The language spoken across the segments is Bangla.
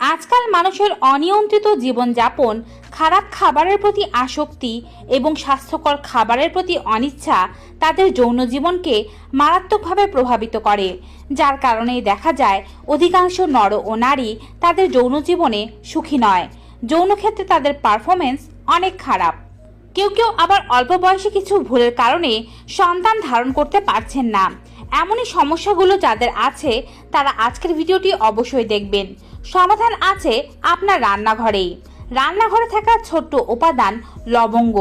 আজকাল মানুষের অনিয়ন্ত্রিত জীবনযাপন, খারাপ খাবারের প্রতি আসক্তি এবং স্বাস্থ্যকর খাবারের প্রতি অনিচ্ছা তাদের যৌন জীবনকে মারাত্মকভাবে প্রভাবিত করে, যার কারণেই দেখা যায় অধিকাংশ নর ও নারী তাদের যৌন জীবনে সুখী নয়। যৌন ক্ষেত্রে তাদের পারফরমেন্স অনেক খারাপ। কেউ কেউ আবার অল্প বয়সে কিছু ভুলের কারণে সন্তান ধারণ করতে পারছেন না। এমনই সমস্যাগুলো যাদের আছে, তারা আজকের ভিডিওটি অবশ্যই দেখবেন। সমাধান আছে আপনার রান্নাঘরেই। রান্নাঘরে থাকা ছোট্ট উপাদান লবঙ্গ।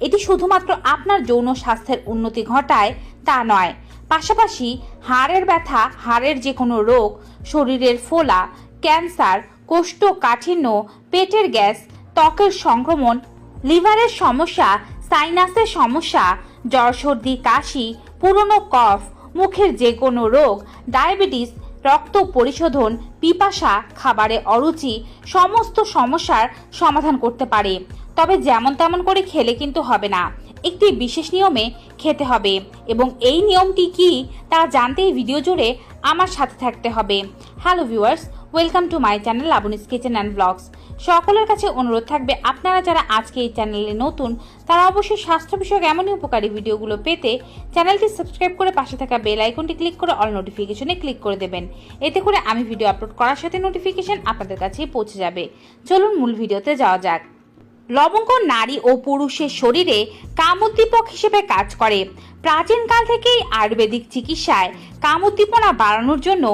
এটি শুধুমাত্র আপনার যৌন স্বাস্থ্যের উন্নতি ঘটায় তা নয়। পাশাপাশি হাড়ের ব্যথা, হাড়ের যে কোনো রোগ, শরীরের ফোলা, ক্যান্সার, কোষ্ঠকাঠিন্য, পেটের গ্যাস, ত্বকের সংক্রমণ, লিভারের সমস্যা, সাইনাসের সমস্যা জ্বর সর্দি কাশি, পুরনো কফ মুখের যে কোনো রোগ, ডায়াবেটিস, রক্ত পরিশোধন, পিপাসা, খাবারে অরুচি, সমস্ত সমস্যার সমাধান করতে পারে। তবে যেমন তেমন করে খেলে কিন্তু হবে না। একটি বিশেষ নিয়মে খেতে হবে। এবং এই নিয়মটি কি তা জানতে ভিডিও জুড়ে আমার সাথে থাকতে হবে। Hello viewers welcome to my channel Labani's kitchen and blogs সকলের কাছে অনুরোধ থাকবে, আপনারা যারা আজকে এই চ্যানেলে নতুন, তারা অবশ্যই স্বাস্থ্য বিষয়ক এমনই উপকারী ভিডিওগুলো পেতে চ্যানেলটি সাবস্ক্রাইব করে পাশে থাকা বেল আইকনটি ক্লিক করে অল নোটিফিকেশনে ক্লিক করে দেবেন। এতে করে আমি ভিডিও আপলোড করার সাথে নোটিফিকেশন আপনাদের কাছেই পৌঁছে যাবে। চলুন মূল ভিডিওতে যাওয়া যাক। লবঙ্গ, নারী ও পুরুষের শরীরে কামোদ্দীপক হিসেবে কাজ করে। প্রাচীনকাল থেকেই আয়ুর্বেদিক চিকিৎসায় কামোদ্দীপনা বাড়ানোর জন্য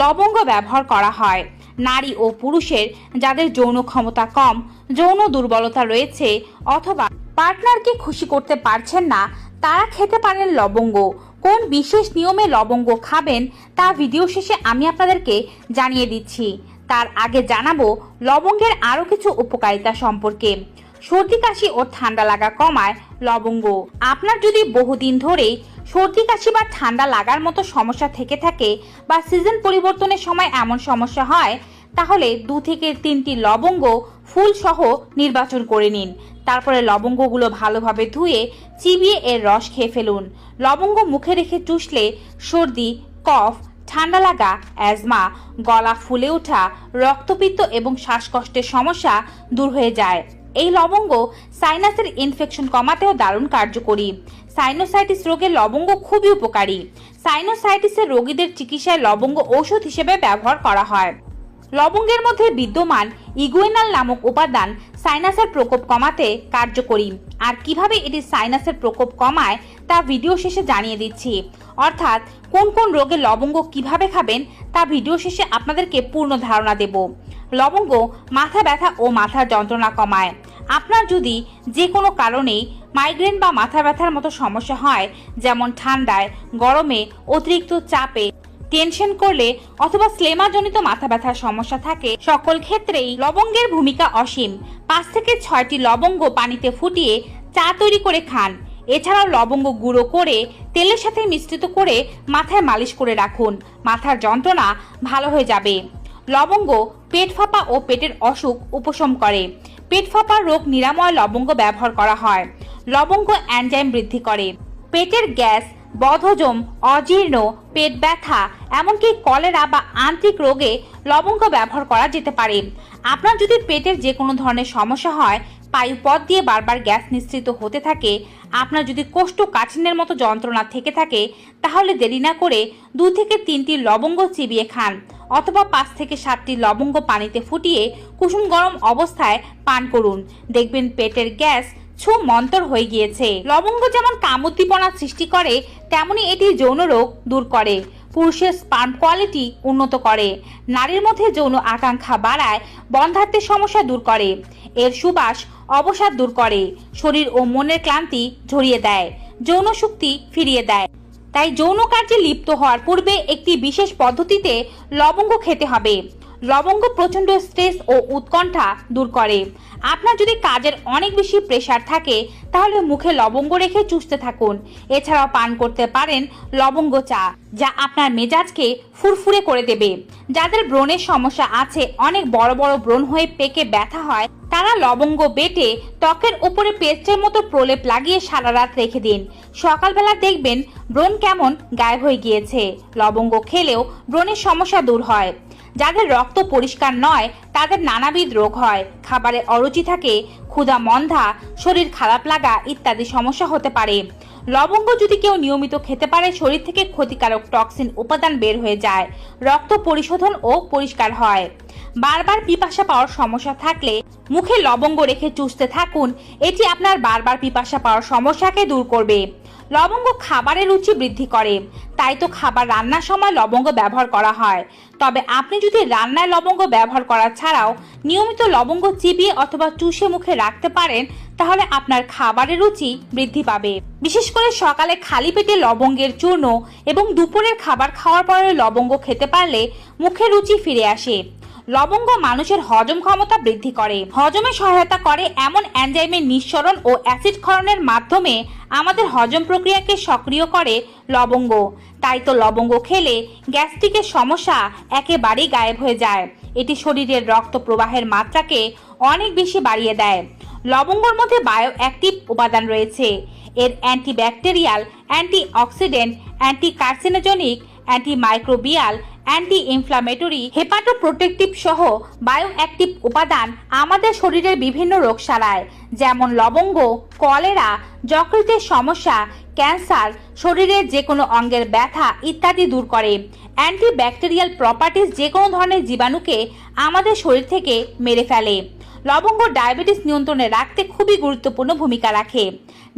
লবঙ্গ ব্যবহার করা হয়। নারী ও পুরুষের যাদের যৌন ক্ষমতা কম, যৌন দুর্বলতা রয়েছে অথবা পার্টনারকে খুশি করতে পারছেন না, তারা খেতে পারেন লবঙ্গ। কোন বিশেষ নিয়মে লবঙ্গ খাবেন তা ভিডিও শেষে আমি আপনাদেরকে জানিয়ে দিচ্ছি। তার আগে জানাব, লবঙ্গের আরও কিছু উপকারিতা সম্পর্কে। সর্দি কাশি ও ঠান্ডা লাগা কমায় লবঙ্গ। আপনার যদি বহুদিন ধরে সর্দি কাশি বা ঠান্ডা লাগার মতো সমস্যা থেকে থাকে বা সিজন পরিবর্তনের সময় এমন সমস্যা হয়, তাহলে দু থেকে তিনটি লবঙ্গ ফুল সহ নির্বাচন করে নিন। তারপরে লবঙ্গগুলো ভালোভাবে ধুয়ে চিবিয়ে এর রস খেয়ে ফেলুন। লবঙ্গ মুখে রেখে চুষলে সর্দি, কফ, ঠান্ডা লাগা, অ্যাজমা, গলা ফুলে ওঠা, রক্তপিত্ত এবং শ্বাসকষ্টের সমস্যা দূর হয়ে যায়। এই লবঙ্গ সাইনাসের ইনফেকশন কমাতেও দারুণ কার্যকরী। সাইনোসাইটিস রোগে লবঙ্গ খুবই উপকারী। সাইনোসাইটিসের রোগীদের চিকিৎসায় লবঙ্গ ঔষধ হিসেবে ব্যবহার করা হয়। লবঙ্গের মধ্যে বিদ্যমান ইগুইনাল নামক উপাদান সাইনাসের প্রকোপ কমাতে কার্যকরী। আর কীভাবে এটি সাইনাসের প্রকোপ কমায় তা ভিডিও শেষে জানিয়ে দিচ্ছি। অর্থাৎ কোন কোন রোগে লবঙ্গ কীভাবে খাবেন তা ভিডিও শেষে আপনাদেরকে পূর্ণ ধারণা দেব। লবঙ্গ, মাথা ব্যথা ও মাথার যন্ত্রণা কমায়। আপনার যদি যে কোনো কারণেই মাইগ্রেন বা মাথা ব্যথার মতো সমস্যা হয়, যেমন ঠান্ডায়, গরমে, অতিরিক্ত চাপে, টেনশন করলে অথবা স্লেমাজনিত মাথা ব্যথার সমস্যা থাকে, সকল ক্ষেত্রেই লবঙ্গের ভূমিকা অসীম। পাঁচ থেকে ছয়টি লবঙ্গ পানিতে ফুটিয়ে চা তৈরি করে খান। এছাড়াও লবঙ্গ গুঁড়ো করে, তেলের সাথে মিশ্রিত করে মাথায় মালিশ করে রাখুন। মাথার যন্ত্রণা ভালো হয়ে যাবে। লবঙ্গ পেট ফাঁপা ও পেটের অসুখ উপশম করে। পেট ফাঁপা রোগ নিরাময় লবঙ্গ ব্যবহার করা হয়। লবঙ্গ অ্যানজাইম বৃদ্ধি করে। পেটের গ্যাস, বদহজম, অজীর্ণ, পেট ব্যথা, এমনকি কলেরা বা আন্ত্রিক রোগে লবঙ্গ ব্যবহার করা যেতে পারে। আপনার যদি পেটের যে কোনো ধরনের সমস্যা হয় পায়ুপথ দিয়ে বারবার গ্যাস নিঃসৃত হতে থাকে, আপনার যদি কোষ্ঠ কোষ্ঠকাঠিন্যের মতো যন্ত্রণা থেকে থাকে, তাহলে দেরি না করে দু থেকে তিনটি লবঙ্গ চিবিয়ে খান। অথবা পাঁচ থেকে সাতটি লবঙ্গ পানিতে ফুটিয়ে কুসুম গরম অবস্থায় পান করুন। দেখবেন পেটের গ্যাস ছু মন্তর হয়ে গিয়েছে। লবঙ্গ যেমন কামোদ্দীপনা সৃষ্টি করে, তেমনি এটি যৌন রোগ দূর করে। পুরুষের স্পার্ম কোয়ালিটি উন্নত করে। নারীর মধ্যে যৌন আকাঙ্ক্ষা বাড়ায় বন্ধাত্বের সমস্যা দূর করে। এর সুবাস অবসাদ দূর করে। শরীর ও মনের ক্লান্তি ঝরিয়ে দেয়। যৌন শক্তি ফিরিয়ে দেয়। তাই যৌন কার্যে লিপ্ত হওয়ার পূর্বে একটি বিশেষ পদ্ধতিতে লবঙ্গ খেতে হবে। লবঙ্গ প্রচণ্ড স্ট্রেস ও উৎকণ্ঠা দূর করে। আপনার যদি কাজের অনেক বেশি প্রেসার থাকে, তাহলে মুখে লবঙ্গ রেখে চুষতে থাকুন। এছাড়াও পান করতে পারেন লবঙ্গ চা, যা আপনার মেজাজকে ফুরফুরে করে দেবে। যাদের ব্রণের সমস্যা আছে, অনেক বড় বড় ব্রণ হয়ে পেকে ব্যথা হয়, তারা লবঙ্গ বেটে ত্বকের উপরে পেস্টের মতো প্রলেপ লাগিয়ে সারা রাত রেখে দিন। সকালবেলা দেখবেন ব্রণ কেমন গায়েব হয়ে গিয়েছে। লবঙ্গ খেলেও ব্রণের সমস্যা দূর হয়। যাদের রক্ত পরিষ্কার নয়, তাদের নানাবিধ রোগ হয়। খাবারে অরুচি থাকে, ক্ষুধা মন্ধা শরীর খারাপ লাগা ইত্যাদি সমস্যা হতে পারে। লবঙ্গ যদি কেউ নিয়মিত খেতে পারে, শরীর থেকে ক্ষতিকারক টক্সিন উপাদান বের হয়ে যায়। রক্ত পরিশোধন ও পরিষ্কার হয়। বারবার পিপাসা পাওয়ার সমস্যা থাকলে মুখে লবঙ্গ রেখে চুষতে থাকুন। এটি আপনার বারবার পিপাসা পাওয়ার সমস্যাকে দূর করবে। লবঙ্গ খাবারের রুচি বৃদ্ধি করে। তাই তো খাবার রান্নার সময় লবঙ্গ ব্যবহার করা হয়। তবে আপনি যদি রান্নায় লবঙ্গ ব্যবহার করা ছাড়াও নিয়মিত লবঙ্গ চিবিয়ে অথবা চুষে মুখে রাখতে পারেন, তাহলে আপনার খাবারের রুচি বৃদ্ধি পাবে। বিশেষ করে সকালে খালি পেটে লবঙ্গের চূর্ণ এবং দুপুরের খাবার খাওয়ার পরে লবঙ্গ খেতে পারলে মুখে রুচি ফিরে আসে। লবঙ্গ মানুষের হজম ক্ষমতা বৃদ্ধি করে। হজমে সহায়তা করে এমন এনজাইমের নিঃসরণ ও অ্যাসিড ক্ষরণের মাধ্যমে আমাদের হজম প্রক্রিয়াকে সক্রিয় করে লবঙ্গ। তাই তো লবঙ্গ খেলে গ্যাস্ট্রিকের সমস্যা একেবারেই গায়েব হয়ে যায়। এটি শরীরের রক্ত প্রবাহের মাত্রাকে অনেক বেশি বাড়িয়ে দেয়। লবঙ্গর মধ্যে বায়ো অ্যাক্টিভ উপাদান রয়েছে। এর antibacterial antioxidant anticarcinogenic anti anti inflammatory hepatoprotective সহ বায়ো অ্যাক্টিভ উপাদান আমাদের শরীরের বিভিন্ন রোগ সারায় যেমন লবঙ্গ, কলেরা, যকৃতের সমস্যা, ক্যান্সার, শরীরের যে কোনো অঙ্গের ব্যথা ইত্যাদি দূর করে। অ্যান্টিব্যাকটেরিয়াল প্রপার্টিস যে কোনো ধরনের জীবাণুকে আমাদের শরীর থেকে মেরে ফেলে। লবঙ্গ ডায়াবেটিস নিয়ন্ত্রণে রাখতে খুবই গুরুত্বপূর্ণ ভূমিকা রাখে।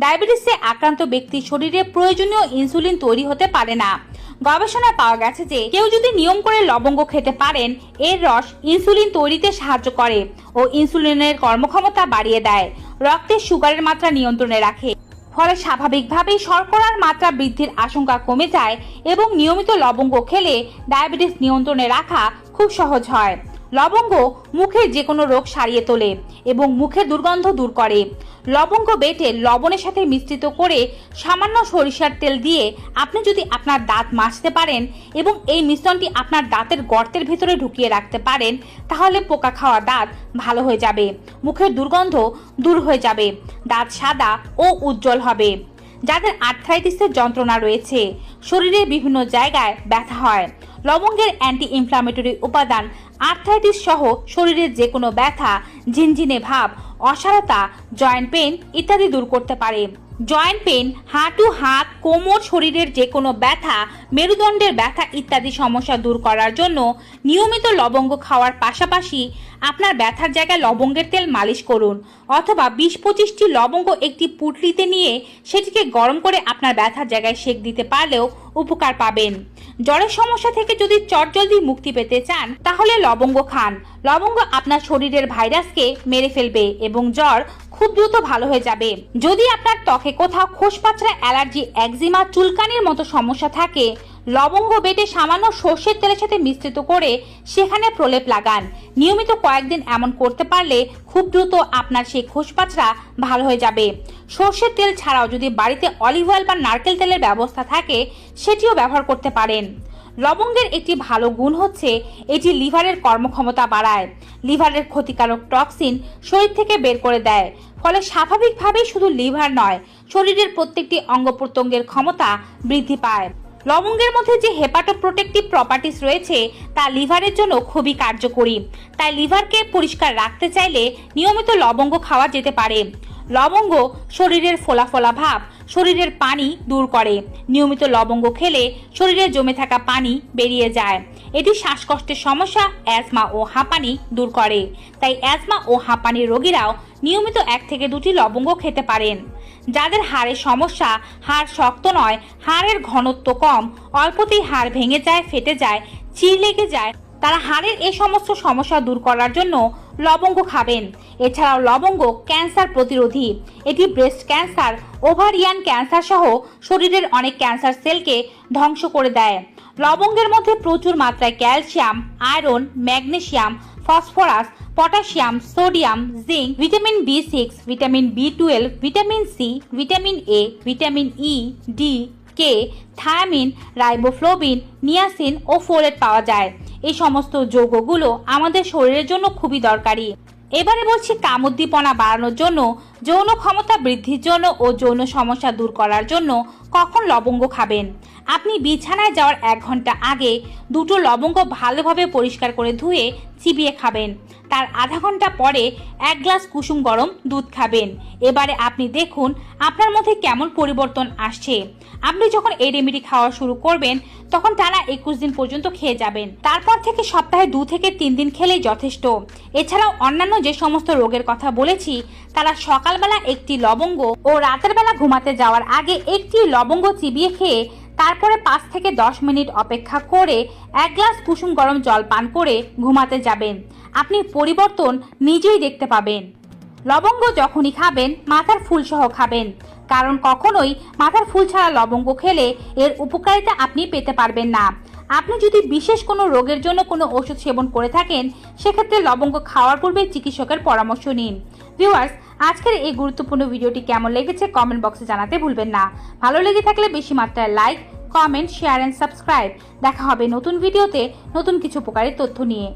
ডায়াবেটিসে আক্রান্ত ব্যক্তির শরীরে প্রয়োজনীয় ইনসুলিন তৈরি হতে পারে না। গবেষণায় পাওয়া গেছে যে কেউ যদি নিয়ম করে লবঙ্গ খেতে পারেন, এর রস ইনসুলিন তৈরিতে সাহায্য করে ও ইনসুলিনের কর্মক্ষমতা বাড়িয়ে দেয়। রক্তে সুগারের মাত্রা নিয়ন্ত্রণে রাখে। ফলে স্বাভাবিকভাবেই শর্করার মাত্রা বৃদ্ধির আশঙ্কা কমে যায় এবং নিয়মিত লবঙ্গ খেলে ডায়াবেটিস নিয়ন্ত্রণে রাখা খুব সহজ হয়। লবঙ্গ মুখের যে কোনো রোগ সারিয়ে তোলে এবং মুখের দুর্গন্ধ দূর করে। লবঙ্গ বেটে লবণের সাথে মিশ্রিত করে সামান্য সরিষার তেল দিয়ে আপনি যদি আপনার দাঁত মাজতে পারেন এবং এই মিশ্রণটি আপনার দাঁতের গর্তের ভিতরে ঢুকিয়ে রাখতে পারেন, তাহলে পোকা খাওয়া দাঁত ভালো হয়ে যাবে, মুখের দুর্গন্ধ দূর হয়ে যাবে, দাঁত সাদা ও উজ্জ্বল হবে। যাদের আর্থ্রাইটিসের যন্ত্রণা রয়েছে শরীরের বিভিন্ন জায়গায় ব্যথা হয়। লবঙ্গের অ্যান্টি ইনফ্লামেটরি উপাদান আর্থ্রাইটিস সহ শরীরের যে কোনো ব্যথা, ঝিনঝিনে ভাব, অসারতা জয়েন্ট পেন ইত্যাদি দূর করতে পারে। জয়েন্ট পেন হাঁটু, হাত, কোমর, শরীরের যে কোনো ব্যথা, মেরুদণ্ডের ব্যথা ইত্যাদি সমস্যা দূর করার জন্য নিয়মিত লবঙ্গ খাওয়ার পাশাপাশি আপনার ব্যথার জায়গায় লবঙ্গের তেল মালিশ করুন অথবা বিশ পঁচিশটি লবঙ্গ একটি পুটলিতে নিয়ে সেটিকে গরম করে আপনার ব্যথার জায়গায় সেক দিতে পারলেও উপকার পাবেন। জ্বরের সমস্যা থেকে যদি চটজলদি মুক্তি পেতে চান, তাহলে লবঙ্গ খান। লবঙ্গ আপনার শরীরের ভাইরাসকে মেরে ফেলবে এবং জ্বর খুব দ্রুত ভালো হয়ে যাবে। যদি আপনার ত্বকে কোথাও খোসপাচড়া অ্যালার্জি, একজিমা, চুলকানির মতো সমস্যা থাকে, লবঙ্গ বেটে সামান্য সর্ষের তেলের সাথে মিশ্রিত করে সেখানে প্রলেপ লাগান। নিয়মিত কয়েকদিন এমন করতে পারলে খুব দ্রুত আপনার সেই খোসপাচড়া ভালো হয়ে যাবে। সর্ষের তেল ছাড়াও যদি বাড়িতে অলিভ অয়েল বা নারকেল তেলের ব্যবস্থা থাকে সেটিও ব্যবহার করতে পারেন। লবঙ্গের একটি ভালো গুণ হচ্ছে এটি লিভারের কর্মক্ষমতা বাড়ায়। লিভারের ক্ষতিকারক টক্সিন শরীর থেকে বের করে দেয়, ফলে স্বাভাবিকভাবেই শুধু লিভার নয়, শরীরের প্রত্যেকটি অঙ্গ প্রত্যঙ্গের ক্ষমতা বৃদ্ধি পায়। লবঙ্গের মধ্যে যে হেপাটোপ্রোটেক্টিভ প্রপার্টিস রয়েছে, তা লিভারের জন্য খুবই কার্যকরী। তাই লিভারকে পরিষ্কার রাখতে চাইলে নিয়মিত লবঙ্গ খাওয়া যেতে পারে। লবঙ্গ শরীরের ফোলা ফোলা ভাব, শরীরের পানি দূর করে। নিয়মিত লবঙ্গ খেলে শরীরে জমে থাকা পানি বেরিয়ে যায়। এটি শ্বাসকষ্টের সমস্যা, অ্যাজমা ও হাঁপানি দূর করে। তাই অ্যাজমা ও হাঁপানি রোগীরাও নিয়মিত এক থেকে দুটি লবঙ্গ খেতে পারেন। যাদের হাড়ের সমস্যা, হাড় শক্ত নয়, হাড়ের ঘনত্ব কম, অল্পতেই হাড় ভেঙে যায়, ফেটে যায়, চির লেগে যায়, তারা হাড়ের এই সমস্ত সমস্যা দূর করার জন্য লবঙ্গ খাবেন। এছাড়াও লবঙ্গ ক্যান্সার প্রতিরোধী। এটি ব্রেস্ট ক্যান্সার ওভারিয়ান ক্যান্সার সহ শরীরের অনেক ক্যান্সার সেলকে ধ্বংস করে দেয়। লবঙ্গের মধ্যে প্রচুর মাত্রায় calcium, iron, magnesium, phosphorus potassium, sodium, zinc, vitamin B six, vitamin B twelve, vitamin C, vitamin A, vitamin E, D, K, thiamine, riboflavin, niacin O folate পাওয়া যায়। এই সমস্ত যৌগগুলো আমাদের শরীরের জন্য খুবই দরকারি। এবারে বলছি কামোদ্দীপনা বাড়ানোর জন্য, যৌন ক্ষমতা বৃদ্ধির জন্য ও যৌন সমস্যা দূর করার জন্য কখন লবঙ্গ খাবেন? আপনি বিছানায় যাওয়ার এক ঘণ্টা আগে দুটো লবঙ্গ ভালোভাবে পরিষ্কার করে ধুয়ে চিবিয়ে খাবেন। তার আধা ঘণ্টা পরে এক গ্লাস কুসুম গরম দুধ খাবেন। এবারে আপনি দেখুন আপনার মধ্যে কেমন পরিবর্তন আসছে। আপনি যখন এই রেমেডি খাওয়া শুরু করবেন, তখন টানা একুশ দিন পর্যন্ত খেয়ে যাবেন। তারপর থেকে সপ্তাহে দু থেকে তিন দিন খেলেই যথেষ্ট। এছাড়াও অন্যান্য যে সমস্ত রোগের কথা বলেছি, তারা সকালবেলা একটি লবঙ্গ ও রাতের বেলা ঘুমাতে যাওয়ার আগে একটি লবঙ্গ চিবিয়ে খেয়ে তারপরে পাঁচ থেকে দশ মিনিট অপেক্ষা করে এক গ্লাস কুসুম গরম জল পান করে ঘুমাতে যাবেন। আপনি পরিবর্তন নিজেই দেখতে পাবেন। লবঙ্গ যখনই খাবেন, মাথার ফুল সহ খাবেন। কারণ কখনোই মাথার ফুল ছাড়া লবঙ্গ খেলে এর উপকারিতা আপনি পেতে পারবেন না। আপনি যদি বিশেষ কোনো রোগের জন্য কোনো ওষুধ সেবন করে থাকেন, সেক্ষেত্রে লবঙ্গ খাওয়ার পূর্বে চিকিৎসকের পরামর্শ নিন। ভিউয়ার্স, আজকের এই গুরুত্বপূর্ণ ভিডিওটি কেমন লেগেছে কমেন্ট বক্সে জানাতে ভুলবেন না। ভালো লেগে থাকলে বেশি মাত্রায় like, comment, share and subscribe. দেখা হবে নতুন ভিডিওতে নতুন কিছু উপকারী তথ্য নিয়ে।